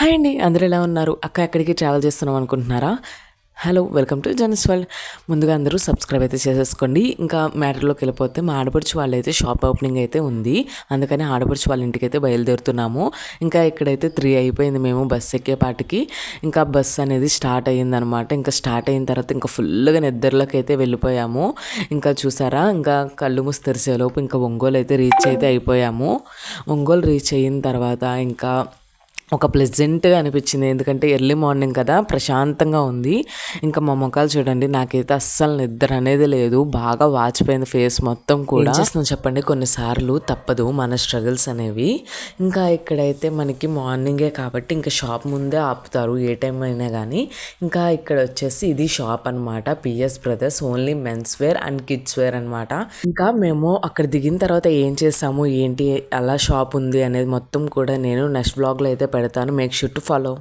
Hi అండి అందరూ ఎలా ఉన్నారు? అక్క ఎక్కడికి ట్రావెల్ చేస్తున్నాం అనుకుంటున్నారా? Hello welcome to Janas world ముందుగా అందరూ సబ్స్క్రైబ్ అయితే చేసేసుకోండి. ఇంకా మ్యాటర్లోకి వెళ్ళిపోతే మా ఆడపడుచు వాళ్ళైతే షాప్ ఓపెనింగ్ అయితే ఉంది. అందుకని ఆడపడుచు వాళ్ళ ఇంటికి అయితే బయలుదేరుతున్నాము. ఇంకా ఇక్కడైతే త్రీ అయిపోయింది మేము బస్సు ఎక్కేపాటికి ఇంకా బస్ అనేది స్టార్ట్ అయ్యిందనమాట. ఇంకా స్టార్ట్ అయిన తర్వాత ఇంకా ఫుల్గా నిద్రలోకి అయితే వెళ్ళిపోయాము. ఇంకా చూసారా? ఇంకా కళ్ళు మూసి తెరిచేలోపు ఇంకా ఒంగోలు అయితే రీచ్ అయితే అయిపోయాము. ఒంగోలు రీచ్ అయిన తర్వాత ఇంకా ఒక ప్లెజెంట్గా అనిపించింది. ఎందుకంటే ఎర్లీ మార్నింగ్ కదా ప్రశాంతంగా ఉంది. ఇంకా మా మొక్కలు చూడండి నాకైతే అస్సలు నిద్ర అనేది లేదు. బాగా వాచిపోయింది ఫేస్ మొత్తం కూడా. చేస్తున్నాం చెప్పండి? కొన్నిసార్లు తప్పదు మన స్ట్రగుల్స్ అనేవి. ఇంకా ఇక్కడైతే మనకి మార్నింగే కాబట్టి ఇంకా షాప్ ముందే ఆపుతారు ఏ టైం అయినా కానీ ఇంకా ఇక్కడ వచ్చేసి ఇది షాప్ అనమాట PS brothers only men's wear and kids wear అనమాట ఇంకా మేము అక్కడ దిగిన తర్వాత ఏం చేసాము? ఏంటి? అలా షాప్ ఉంది అనేది మొత్తం కూడా నేను నెక్స్ట్ బ్లాగ్లో అయితే పెడతాను. Make sure to follow